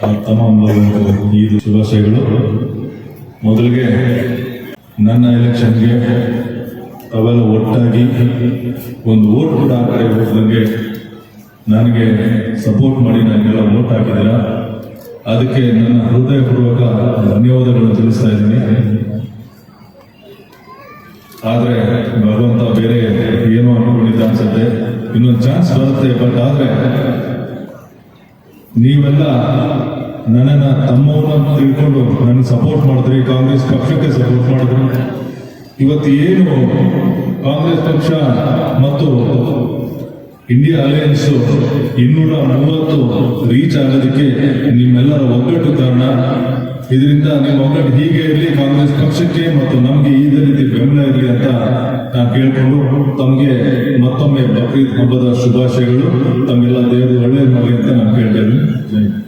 ತಮಾಮ್ ಈದ್ ಶುಭಾಶಯಗಳು. ಮೊದಲಿಗೆ ನನ್ನ ಎಲೆಕ್ಷನ್ಗೆ ಅವೆಲ್ಲ ಒಟ್ಟಾಗಿ ಒಂದು ಓಟ್ ಕೂಡ ಕಡೆ ಹೋಗ್ದಂಗೆ ನನಗೆ ಸಪೋರ್ಟ್ ಮಾಡಿ ನನಗೆಲ್ಲ ಓಟ್ ಹಾಕಿದ್ದೀರ? ಅದಕ್ಕೆ ನನ್ನ ಹೃದಯಪೂರ್ವಕ ಧನ್ಯವಾದಗಳನ್ನು ತಿಳಿಸ್ತಾ ಇದ್ದೀನಿ. ಆದರೆ ಭಗವಂತ ಬೇರೆ ಏನೋ ಅನ್ಕೊಂಡಿದ್ದ ಅನ್ಸುತ್ತೆ. ಇನ್ನೊಂದು ಚಾನ್ಸ್ ಬರುತ್ತೆ ಬಟ್ ಆದ್ರೆ ನೀವೆಲ್ಲ ನನ್ನನ್ನ ತಮ್ಮವನ್ನ ತಿಳ್ಕೊಂಡು ನನ್ನ ಸಪೋರ್ಟ್ ಮಾಡಿದ್ರಿ, ಕಾಂಗ್ರೆಸ್ ಪಕ್ಷಕ್ಕೆ ಸಪೋರ್ಟ್ ಮಾಡಿದ್ರಿ. ಇವತ್ತು ಏನು ಕಾಂಗ್ರೆಸ್ ಪಕ್ಷ ಮತ್ತು ಇಂಡಿಯಾ ಅಲಯನ್ಸ್ ಇನ್ನೂರ ಮೂವತ್ತು ರೀಚ್ ಆಗೋದಕ್ಕೆ ನಿಮ್ಮೆಲ್ಲರ ಒಗ್ಗಟ್ಟು ಕಾರಣ. ಇದರಿಂದ ನಿಮ್ಮ ಒಗ್ಗಟ್ಟು ಹೀಗೆ ಇರಲಿ, ಕಾಂಗ್ರೆಸ್ ಪಕ್ಷಕ್ಕೆ ಮತ್ತು ನಮಗೆ ಈ ರೀತಿ ಬೆಂಬಲ ಇರಲಿ ಅಂತ ಕೇಳ್ಕೊಂಡು ತಮಗೆ ಮತ್ತೊಮ್ಮೆ ಬಕ್ರೀದ್ ಹಬ್ಬದ ಶುಭಾಶಯಗಳು ತಮ್ಮೆಲ್ಲ ದೇವರು ಒಳ್ಳೆಯ ಅಂತ ನಾನು ಕೇಳ್ತೇನೆ.